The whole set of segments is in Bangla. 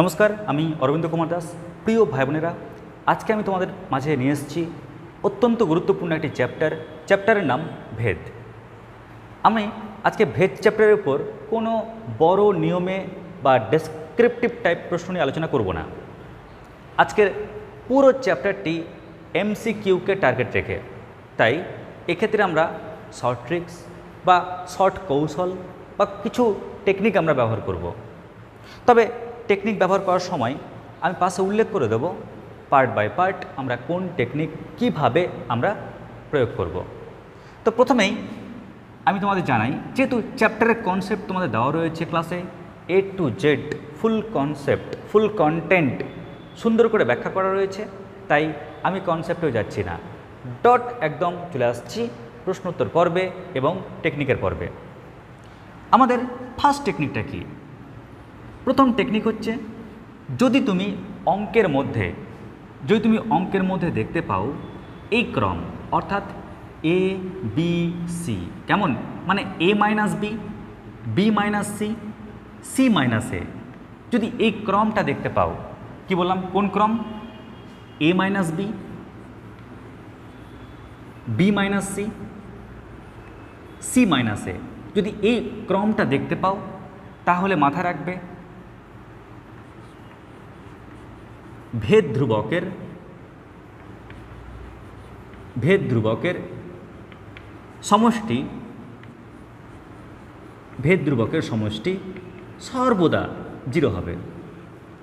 নমস্কার, আমি অরবিন্দ কুমার দাস। প্রিয় ভাই বোনেরা, আজকে আমি তোমাদের মাঝে নিয়ে এসেছি অত্যন্ত গুরুত্বপূর্ণ একটি চ্যাপ্টার। চ্যাপ্টারের নাম ভেদ। আমি আজকে ভেদ চ্যাপ্টারের উপর কোনো বড় নিয়মে বা ডেসক্রিপটিভ টাইপ প্রশ্ন নিয়ে আলোচনা করব না। আজকের পুরো চ্যাপ্টারটি এমসি কিউকে টার্গেট রেখে। তাই এক্ষেত্রে আমরা শর্ট ট্রিক্স বা শর্ট কৌশল বা কিছু টেকনিক আমরা ব্যবহার করব। তবে টেকনিক ব্যবহার করার সময় আমি পাশে উল্লেখ করে দেব পার্ট বাই পার্ট আমরা কোন টেকনিক কীভাবে আমরা প্রয়োগ করব। তো প্রথমেই আমি তোমাদের জানাই, যেহেতু চ্যাপ্টারের কনসেপ্ট তোমাদের দেওয়া রয়েছে ক্লাসে A to Z full concept full content সুন্দর করে ব্যাখ্যা করা রয়েছে, তাই আমি কনসেপ্টেও যাচ্ছি না। ডট একদম চলে আসছি প্রশ্নোত্তর পর্বে এবং টেকনিকের পর্বে। আমাদের ফার্স্ট টেকনিকটা কী? প্রথম টেকনিক হচ্ছে, যদি তুমি অঙ্কের মধ্যে, যদি তুমি অঙ্কের মধ্যে দেখতে পাও, এই ক্রম, অর্থাৎ এ বি সি কেমন? মানে A minus B B minus C C minus A যদি এই ক্রমটা দেখতে পাও, কি বললাম? কোন ক্রম? A minus B B minus C C minus A যদি এই ক্রমটা দেখতে পাও, তাহলে মাথা রাখবে ভেদ ধ্রুবকের ভেদ ধ্রুবকের সমষ্টি ভেদ ধ্রুবকের সমষ্টি সর্বদা জিরো হবে।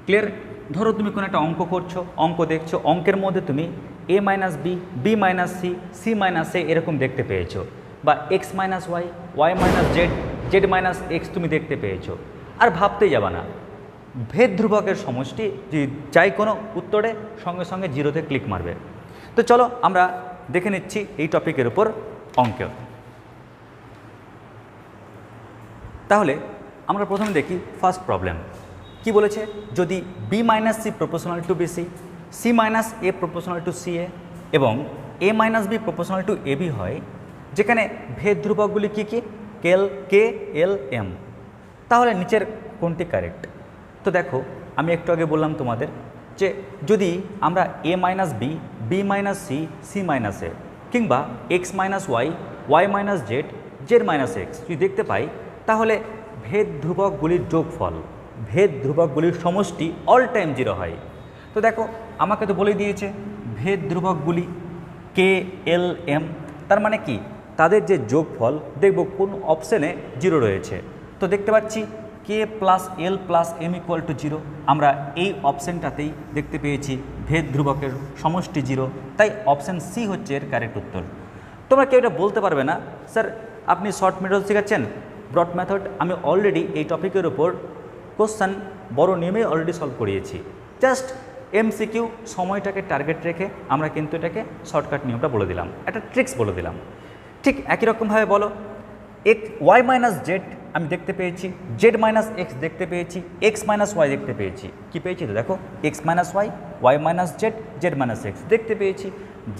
ক্লিয়ার ধরো তুমি কোনো একটা অঙ্ক করছ, অঙ্ক দেখছ, অঙ্কের মধ্যে তুমি A minus B B minus C C minus A এরকম দেখতে পেয়েছ বা X minus Y Y minus Z Z minus X তুমি দেখতে পেয়েছ। আর ভাবতেই যাবে না ভেদ ধ্রুবকের সমষ্টি যাই কোনো উত্তরে সঙ্গে সঙ্গে জিরোতে ক্লিক মারবে। তো চলো আমরা দেখে নিচ্ছি এই টপিকের উপর অঙ্ক। তাহলে আমরা প্রথমে দেখি ফার্স্ট প্রবলেম কি বলেছে? যদি B minus C proportional to B C C minus A proportional to C A এবং A minus B proportional to A B হয়, যেখানে ভেদ ধ্রুবকগুলি কী কী? কেল কে এল এম তাহলে নিচের কোনটি কারেক্ট তো দেখো, আমি একটু আগে বললাম তোমাদের যে যদি আমরা A minus B B minus C C minus A কিংবা X minus Y Y minus Z Z minus X যদি দেখতে পাই, তাহলে ভেদ ধ্রুবকগুলির যোগফল, ভেদ ধ্রুবকগুলির সমষ্টি অল টাইম জিরো হয়। তো দেখো, আমাকে তো বলে দিয়েছে, ভেদ ধ্রুবকগুলি কে এল এম তার মানে কি? তাদের যে যোগফল, দেখব কোন অপশানে জিরো রয়েছে। তো দেখতে পাচ্ছি K plus L plus M equal to zero আমরা এই অপশানটাতেই দেখতে পেয়েছি ভেদ ধ্রুবকের সমষ্টি জিরো তাই অপশান সি হচ্ছে এর কারেক্ট উত্তর। তোমরা কেউ এটা বলতে পারবে না। স্যার আপনি শর্ট মেথড শেখাচ্ছেন ব্রড মেথড আমি অলরেডি এই টপিকের উপর কোশ্চান বড় নিয়মে অলরেডি সলভ করিয়েছি। জাস্ট এমসিকিউ সময়টাকে টার্গেট রেখে আমরা কিন্তু এটাকে শর্টকাট নিয়মটা বলে দিলাম। একটা ট্রিক্স বলে দিলাম। ঠিক একই রকমভাবে বলো, এক ওয়াই মাইনাস জেড আমি দেখতে পেয়েছি জেড মাইনাস এক্স দেখতে পেয়েছি এক্স মাইনাস ওয়াই দেখতে পেয়েছি। কি পেয়েছি তো দেখো X minus Y Y minus Z Z minus X দেখতে পেয়েছি।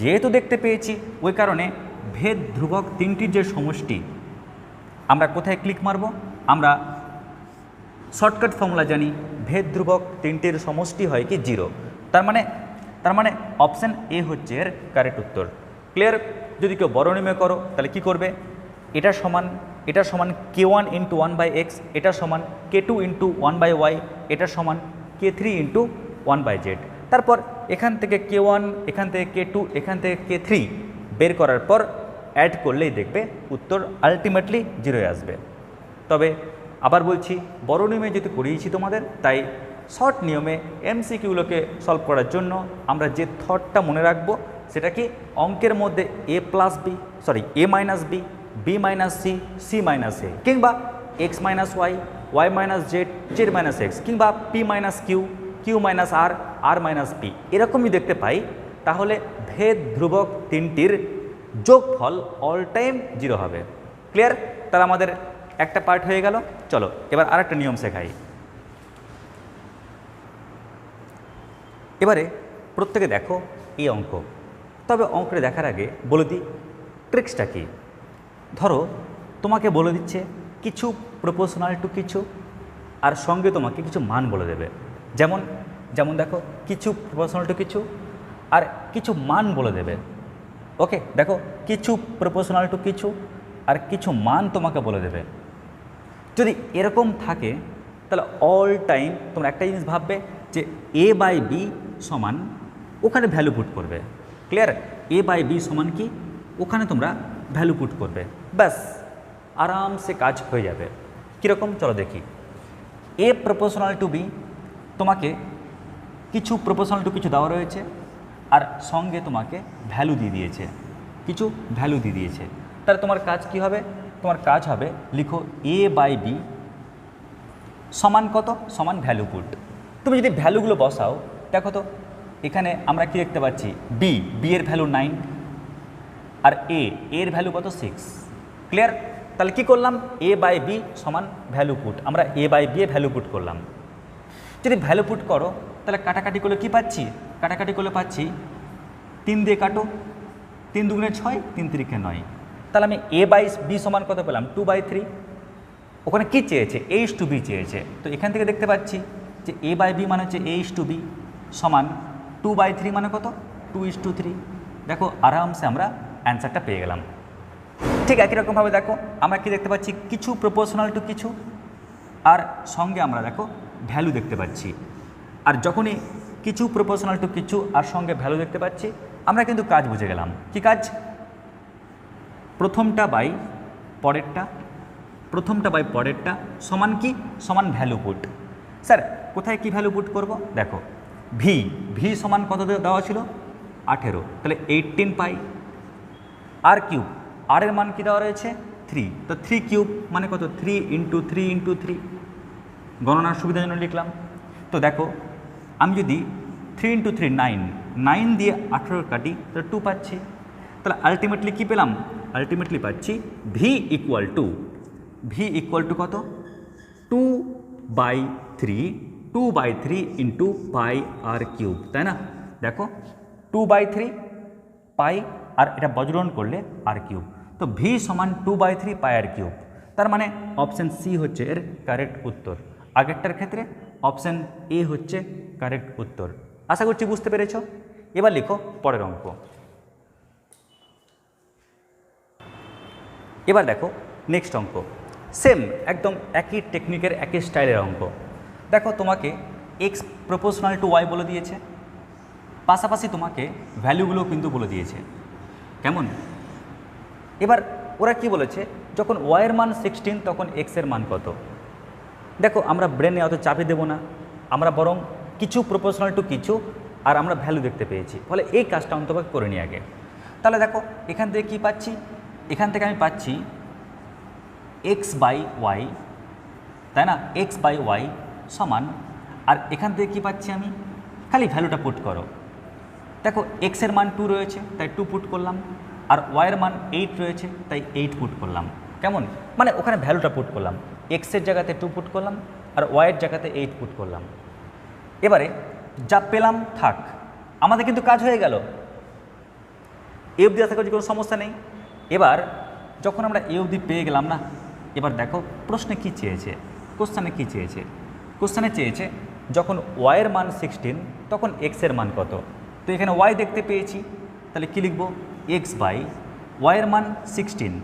যেহেতু দেখতে পেয়েছি, ওই কারণে ভেদ ধ্রুবক তিনটির যে সমষ্টি, আমরা কোথায় ক্লিক মারব? আমরা শর্টকাট ফর্মুলা জানি, ভেদ ধ্রুবক তিনটির সমষ্টি হয় কি জিরো তার মানে তার মানে অপশান এ হচ্ছে এর কারেক্ট উত্তর। ক্লিয়ার যদি কেউ বড় নিমে করো, তাহলে কি করবে? এটা সমান এটা সমান K one into one by X এটা সমান K two into one by Y এটা সমান K three into one by Z তারপর এখান থেকে কে ওয়ান এখান থেকে কে টু এখান থেকে কে থ্রি বের করার পর অ্যাড করলেই দেখবে উত্তর আলটিমেটলি জিরোয় আসবে। তবে আবার বলছি, বড় নিয়মে যেহেতু করিয়েছি তোমাদের, তাই শর্ট নিয়মে এমসিকিউগুলোকে সলভ করার জন্য আমরা যে থটটা মনে রাখব, সেটা কি অঙ্কের মধ্যে A plus B sorry A minus B B minus C C minus A কিংবা X minus Y Y minus Z Z minus X কিংবা P minus Q Q minus R R minus P এরকমই দেখতে পাই। তাহলে ভেদ ধ্রুবক তিনটির যোগফল অল টাইম জিরো হবে। ক্লিয়ার তাহলে আমাদের একটা পার্ট হয়ে গেল। চলো, এবার আরেকটা নিয়ম শেখাই। এবারে প্রত্যেকে দেখো এই অঙ্ক। তবে অঙ্কটা দেখার আগে বলে দিই ট্রিক্সটা কি? ধরো, তোমাকে বলে দিচ্ছে কিছু প্রপোশনাল টু কিছু, আর সঙ্গে তোমাকে কিছু মান বলে দেবে। যেমন যেমন দেখো, কিছু প্রপোর্শনাল টু কিছু, আর কিছু মান বলে দেবে। ওকে, দেখো, কিছু প্রপোর্শনাল টু কিছু, আর কিছু মান তোমাকে বলে দেবে। যদি এরকম থাকে, তাহলে অল টাইম তোমরা একটা জিনিস ভাববে যে এ বাই বি সমান, ওখানে ভ্যালু পুট করবে। ক্লিয়ার এ বাই বি সমান কি? ওখানে তোমরা ভ্যালু পুট করবে। ব্যাস, আরামসে কাজ হয়ে যাবে। কীরকম? চলো দেখি। এ প্রপোর্শনাল টু বি তোমাকে কিছু প্রপোর্শনাল টু কিছু দেওয়া রয়েছে, আর সঙ্গে তোমাকে ভ্যালু দিয়ে দিয়েছে। কিছু ভ্যালু দিয়ে দিয়েছে। তাহলে তোমার কাজ কি হবে? তোমার কাজ হবে, লিখো এ বাই বি সমান কত? সমান ভ্যালু পুট। তুমি যদি ভ্যালুগুলো বসাও, দেখো তো, এখানে আমরা কি দেখতে পাচ্ছি? বি বি এর ভ্যালু নাইন আর এ এর ভ্যালু কত? সিক্স ক্লিয়ার তাহলে কি করলাম? এ বাই বি সমান ভ্যালু পুট আমরা A by B A value put করলাম। যদি ভ্যালু পুট করো, তাহলে কাটাকাটি করলে কি পাচ্ছি? কাটাকাটি করলে পাচ্ছি তিন দিয়ে কাটো। তিন দুগুণে ছয়, তিন তিরিখে নয়। তাহলে আমি এ বাই বি সমান কত পেলাম? টু বাই থ্রি ওখানে কী চেয়েছে? এইচ টু বি চেয়েছে। তো এখান থেকে দেখতে পাচ্ছি যে এ বাই বি মানে হচ্ছে এইচ টু বি সমান টু বাই থ্রি মানে কত? টু ইস টু থ্রি দেখো, আরামসে আমরা অ্যান্সারটা পেয়ে গেলাম। ঠিক একই রকমভাবে দেখো, আমরা কি দেখতে পাচ্ছি? কিছু প্রপোর্শনাল টু কিছু, আর সঙ্গে আমরা দেখো ভ্যালু দেখতে পাচ্ছি। আর যখনই কিছু প্রপোর্শনাল টু কিছু, আর সঙ্গে ভ্যালু দেখতে পাচ্ছি, আমরা কিন্তু কাজ বুঝে গেলাম। কি কাজ? প্রথমটা বাই পরেরটা, প্রথমটা বাই পরেরটা, সমান কি? সমান ভ্যালু পুট স্যার, কোথায় কি ভ্যালু পুট করব? দেখো ভি ভি সমান কত দেওয়া ছিল? আঠেরো। তাহলে এইটিন পাই আর কিউব আর এর মান কি দেওয়া রয়েছে? থ্রি তো থ্রি কিউব মানে কত? Three into three into three গণনার সুবিধার জন্য লিখলাম। তো দেখো, আমি যদি three into three nine nine দিয়ে আঠেরো কাটি, তাহলে টু পাচ্ছি। তাহলে আলটিমেটলি কী পেলাম? আলটিমেটলি পাচ্ছি V equal to V equal to কত? Two by three two by three into pi R cube তাই না? দেখো two by three pi R এটা বজ্রণ করলে আর কিউব তো ভি সমান two by three pi R cube তার মানে অপশান সি হচ্ছে এর কারেক্ট উত্তর। আগেরটার ক্ষেত্রে অপশান এ হচ্ছে কারেক্ট উত্তর। আশা করছি বুঝতে পেরেছ? এবার লিখো পরের অঙ্ক। এবার দেখো নেক্সট অঙ্ক। সেম একদম একই টেকনিকের একই স্টাইলের অঙ্ক। দেখো তোমাকে এক্স প্রপোর্শনাল টু ওয়াই বলে দিয়েছে। পাশাপাশি তোমাকে ভ্যালুগুলো কিন্তু বলে দিয়েছে। কেমন? এবার ওরা কি বলেছে? যখন ওয়াইয়ের মান সিক্সটিন তখন এক্সের মান কত? দেখো, আমরা ব্রেনে অত চাপে দেবো না। আমরা বরং কিছু প্রপোর্শনাল টু কিছু, আর আমরা ভ্যালু দেখতে পেয়েছি। ফলে এই কাজটা অন্তত করে নিই আগে। তাহলে দেখো, এখান থেকে কি পাচ্ছি? এখান থেকে আমি পাচ্ছি এক্স বাই ওয়াই তাই না? এক্স বাই ওয়াই সমান, আর এখান থেকে কী পাচ্ছি আমি? খালি ভ্যালুটা পুট করো। দেখো এক্সের মান টু রয়েছে, তাই টু পুট করলাম। আর ওয়াইয়ের মান এইট রয়েছে, তাই এইট পুট করলাম। কেমন? মানে ওখানে ভ্যালুটা পুট করলাম। এক্সের জায়গাতে টু পুট করলাম, আর ওয়াইয়ের জায়গাতে এইট পুট করলাম। এবারে, যা পেলাম, থাক। আমাদের কিন্তু কাজ হয়ে গেল। এ অবধি আশা করছি কোনো সমস্যা নেই। এবার, যখন আমরা এ অবধি পেয়ে গেলাম না, এবার দেখো, প্রশ্নে কি চেয়েছে? কোশ্চানে কি চেয়েছে? কোশ্চানে চেয়েছে, যখন ওয়াইয়ের মান সিক্সটিন তখন এক্সের মান কত? তো এখানে ওয়াই দেখতে পেয়েছি। তাহলে কী লিখব? এক্স বাই ওয়াইয়ের মান সিক্সটিন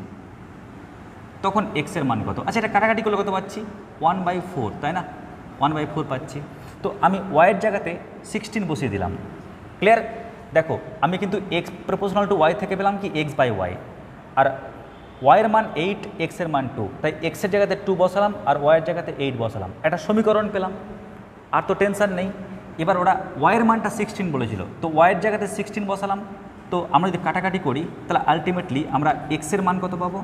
তখন এক্সের মান কত? আচ্ছা এটা কাটাকাটি করলে কত পাচ্ছি? ওয়ান বাই ফোর তাই না? ওয়ান বাই ফোর পাচ্ছি। তো আমি ওয়াইয়ের জায়গাতে সিক্সটিন বসিয়ে দিলাম। ক্লিয়ার দেখো, আমি কিন্তু এক্স প্রপোর্শনাল টু ওয়াই থেকে পেলাম কি? এক্স বাই ওয়াই আর ওয়াইয়ের মান এইট এক্সের মান টু তাই এক্সের জায়গাতে টু বসালাম আর ওয়াইয়ের জায়গাতে এইট বসালাম। একটা সমীকরণ পেলাম। আর তো টেনশন নেই। এবার ওরা ওয়াইয়ের মানটা সিক্সটিন বলেছিল। তো ওয়াইয়ের জায়গাতে সিক্সটিন বসালাম। তো আমরা যদি কাটাকাটি করি, তাহলে আলটিমেটলি আমরা এক্সের মান কত পাবো?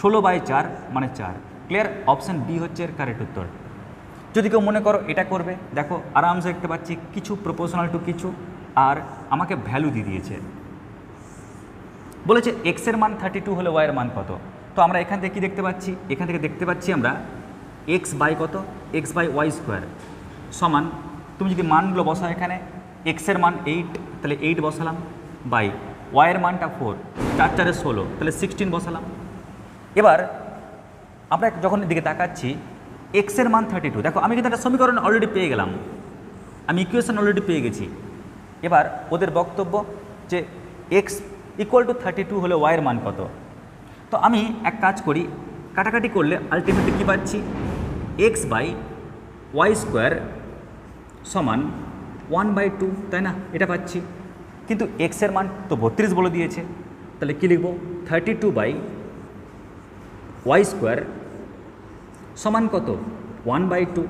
ষোলো বাই চার মানে চার। ক্লিয়ার অপশান বি হচ্ছে এর কারেক্ট উত্তর। যদি কেউ মনে করো এটা করবে, দেখো আরামসে দেখতে পাচ্ছি কিছু প্রপোর্শনাল টু কিছু, আর আমাকে ভ্যালু দিয়ে দিয়েছে। বলেছে এক্সের মান থার্টি টু হলে ওয়াইয়ের মান কত? তো আমরা এখান থেকে কী দেখতে পাচ্ছি? এখান থেকে দেখতে পাচ্ছি আমরা এক্স বাই কত? এক্স বাই ওয়াই স্কোয়ার সমান তুমি যদি মানগুলো বসাও এখানে এক্সের মান এইট তাহলে এইট বসালাম বাই ওয়াইয়ের মানটা ফোর চার চারে ষোলো, তাহলে সিক্সটিন বসালাম। এবার আমরা যখন দিকে তাকাচ্ছি এক্সের মান থার্টি টু দেখো আমি কিন্তু একটা সমীকরণ অলরেডি পেয়ে গেলাম। আমি ইকুয়েশন অলরেডি পেয়ে গেছি। এবার ওদের বক্তব্য যে X equal to thirty two হলে ওয়াইয়ের মান কত? তো আমি এক কাজ করি, কাটাকাটি করলে আলটিমেটলি কী পাচ্ছি? এক্স বাই ওয়াই স্কোয়ার সমান ওয়ান বাই টু তাই না? এটা পাচ্ছি। কিন্তু এক্সের মান তো বত্রিশ বলে দিয়েছে। তাহলে কী লিখব? Thirty two by Y square সমান কত? ওয়ান বাই টু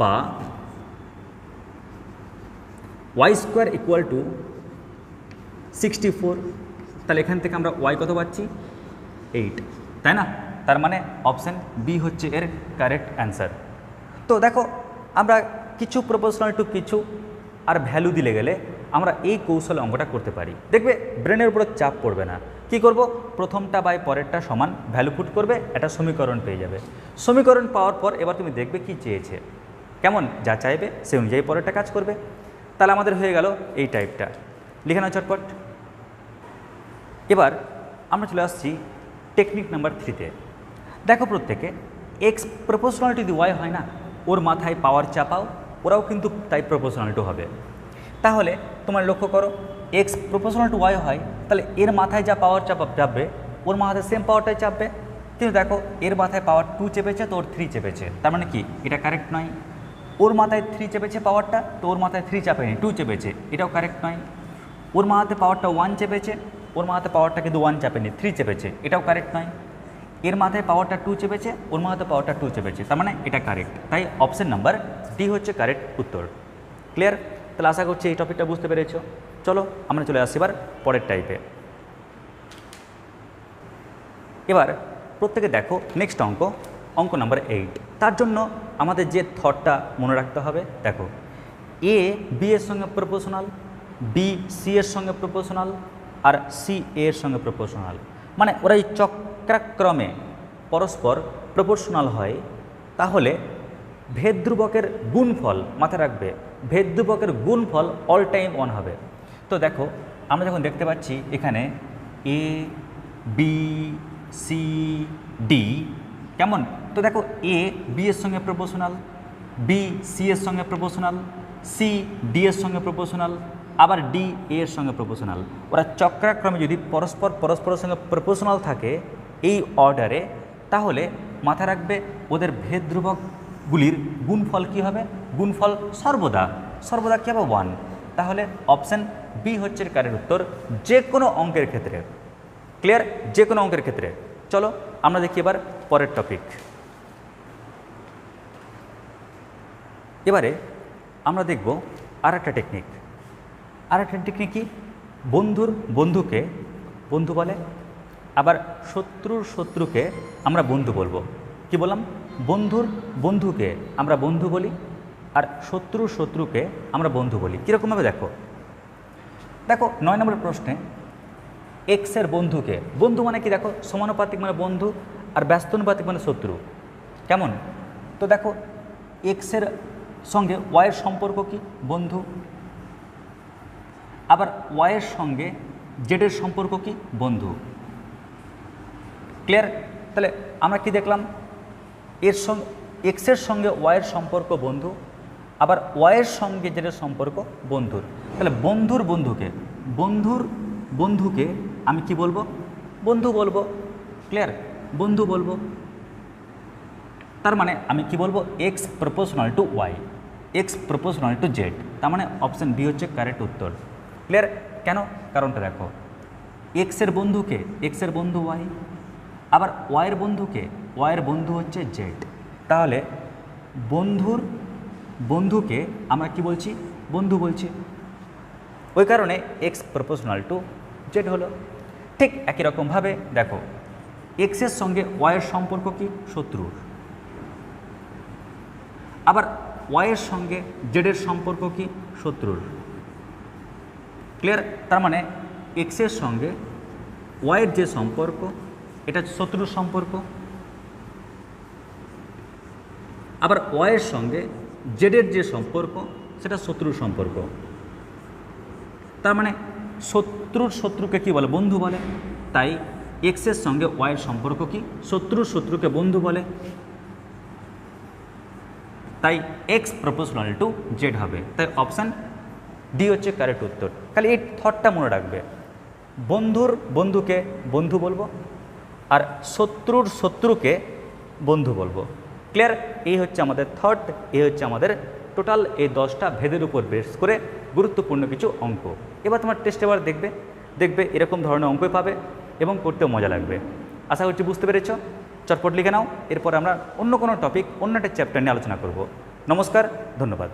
বা Y square equal to sixty four তাহলে এখান থেকে আমরা ওয়াই কত পাচ্ছি? এইট তাই না? তার মানে অপশান বি হচ্ছে এর কারেক্ট অ্যান্সার তো দেখো আমরা কিছু প্রপোশনাল টু কিছু আর ভ্যালু দিলে গেলে আমরা এই কৌশলে অঙ্কটা করতে পারি। দেখবে ব্রেনের উপরে চাপ পড়বে না। কি করব? প্রথমটা বাই পরেরটা সমান ভ্যালু পুট করবে, একটা সমীকরণ পেয়ে যাবে। সমীকরণ পাওয়ার পর এবার তুমি দেখবে কি চেয়েছে। কেমন? যা চাইবে সে অনুযায়ী পরেরটা কাজ করবে। তাহলে আমাদের হয়ে গেল এই টাইপটা লিখে নাও চটপট এবার আমরা চলে আসছি টেকনিক নাম্বার থ্রিতে দেখো প্রত্যেকে X proportional to the Y হয় না। ওর মাথায় পাওয়ার চাপাও, ওরাও কিন্তু তাই প্রপোশনাল টু হবে। তাহলে তোমার লক্ষ্য করো এক্স প্রপোশনাল টু ওয়াই হয়, তাহলে এর মাথায় যা পাওয়ার চাপা চাপবে, ওর মাথায় সেম পাওয়ারটাই চাপবে। কিন্তু দেখো, এর মাথায় পাওয়ার টু চেপেছে, তো ওর থ্রি চেপেছে। তার মানে কি? এটা কারেক্ট নয়। ওর মাথায় থ্রি চেপেছে পাওয়ারটা তো ওর মাথায় থ্রি চাপেনি টু চেপেছে। এটাও কারেক্ট নয়। ওর মাথাতে পাওয়ারটা ওয়ান চেপেছে, ওর মাথাতে পাওয়ারটা কিন্তু ওয়ান চাপেনি থ্রি চেপেছে। এটাও কারেক্ট নয়। এর মাথায় পাওয়ারটা টু চেপেছে, ওর মাথায় পাওয়ারটা টু চেপেছে। তার মানে এটা কারেক্ট তাই অপশন নাম্বার ডি হচ্ছে কারেক্ট উত্তর। ক্লিয়ার তাহলে আশা করছি এই টপিকটা বুঝতে পেরেছ। চলো, আমরা চলে আসছি এবার পরের টাইপে এবার প্রত্যেকে দেখো নেক্সট অঙ্ক অঙ্ক নাম্বার এইট তার জন্য আমাদের যে থটটা মনে রাখতে হবে, দেখো। এ বি এর সঙ্গে প্রপোশনাল বি সি এর সঙ্গে প্রপোশনাল আর সি এর সঙ্গে প্রপোশনাল মানে ওরা এই চক্রাক্রমে পরস্পর প্রপোর্শনাল হয়, তাহলে ভেদধ্রুবকের গুণফল মাথায় রাখবে। ভেদধ্রুবকের গুণফল অল টাইম অন হবে। তো দেখো, আমরা যখন দেখতে পাচ্ছি এখানে এ বি সি ডি কেমন? তো দেখো এ বি এর সঙ্গে প্রপোশনাল বি সি এর সঙ্গে প্রপোশনাল সি ডি এর সঙ্গে প্রপোশনাল আবার ডি এর সঙ্গে প্রপোশনাল ওরা চক্রাক্রমে যদি পরস্পর, পরস্পরের সঙ্গে প্রপোশনাল থাকে এই অর্ডারে তাহলে মাথা রাখবে ওদের ভেদ ধ্রুবকগুলির গুণফল কী হবে? গুণফল সর্বদা। সর্বদা কী হবে? ওয়ান তাহলে অপশান বি হচ্ছে কারের উত্তর যে কোনো অঙ্কের ক্ষেত্রে। ক্লিয়ার যে কোনো অঙ্কের ক্ষেত্রে। চলো আমরা দেখি এবার পরের টপিক এবারে আমরা দেখব আর একটা টেকনিক আর একটা টেকনিক কি? বন্ধুর বন্ধুকে, বন্ধু বলে আবার শত্রুর শত্রুকে আমরা বন্ধু বলব। কি বললাম? বন্ধুর বন্ধুকে আমরা বন্ধু বলি আর শত্রুর শত্রুকে আমরা বন্ধু বলি। কীরকমভাবে দেখো? দেখো, নয় নম্বর প্রশ্নে এক্সের বন্ধুকে, বন্ধু মানে কি দেখো? সমানুপাতিক মানে বন্ধু আর ব্যস্তানুপাতিক মানে শত্রু। কেমন? তো দেখো এক্সের সঙ্গে ওয়াইয়ের সম্পর্ক কি? বন্ধু। আবার ওয়াইয়ের সঙ্গে জেডের সম্পর্ক কি? বন্ধু। ক্লিয়ার তাহলে আমরা কি দেখলাম? এর সঙ্গে এক্সের সঙ্গে ওয়াইয়ের সম্পর্ক বন্ধু, আবার ওয়াইয়ের সঙ্গে যেটা সম্পর্ক বন্ধুর। তাহলে বন্ধুর বন্ধুকে বন্ধুর বন্ধুকে আমি কি বলব? বন্ধু বলব। ক্লিয়ার বন্ধু বলব। তার মানে আমি কি বলব? X proportional to Y X proportional to Z তার মানে অপশান বি হচ্ছে কারেক্ট উত্তর। ক্লিয়ার কেন? কারণটা দেখো। এক্সের বন্ধুকে এক্সের বন্ধু ওয়াই আবার ওয়াইয়ের বন্ধুকে, ওয়াইয়ের বন্ধু হচ্ছে জেড। তাহলে বন্ধুর বন্ধুকে আমরা কি বলছি? বন্ধু বলছি। ওই কারণে এক্স প্রপোশনাল টু জেড হলো। ঠিক একই রকমভাবে দেখো এক্সের সঙ্গে ওয়াইয়ের সম্পর্ক কি? শত্রুর। আবার ওয়াইয়ের সঙ্গে জেডের সম্পর্ক কি? শত্রুর। ক্লিয়ার তার মানে এক্সের সঙ্গে ওয়াইয়ের যে সম্পর্ক এটা শত্রুর সম্পর্ক। আবার ওয়াইয়ের সঙ্গে জেডের যে সম্পর্ক, সেটা শত্রুর সম্পর্ক। তার মানে শত্রুর শত্রুকে কি বলে? বন্ধু বলে। তাই এক্সের সঙ্গে ওয়াইয়ের সম্পর্ক কি? শত্রুর শত্রুকে বন্ধু বলে। তাই এক্স প্রপোশনাল টু জেড হবে। তাই অপশান ডি হচ্ছে কারেক্ট উত্তর। খালি এই থটটা মনে রাখবে। বন্ধুর বন্ধুকে বন্ধু বলব। আর শত্রুর শত্রুকে বন্ধু বলব। ক্লিয়ার এই হচ্ছে আমাদের থট এই হচ্ছে আমাদের টোটাল এই দশটা ভেদের উপর বেস করে গুরুত্বপূর্ণ কিছু অঙ্ক। এবার তোমার টেস্ট এবার দেখবে দেখবে এরকম ধরনের অঙ্কই পাবে এবং করতেও মজা লাগবে। আশা করছি বুঝতে পেরেছ? চটপট লিখে নাও, এরপর আমরা অন্য কোনো টপিক অন্য একটা চ্যাপ্টার নিয়ে আলোচনা করব। নমস্কার, ধন্যবাদ।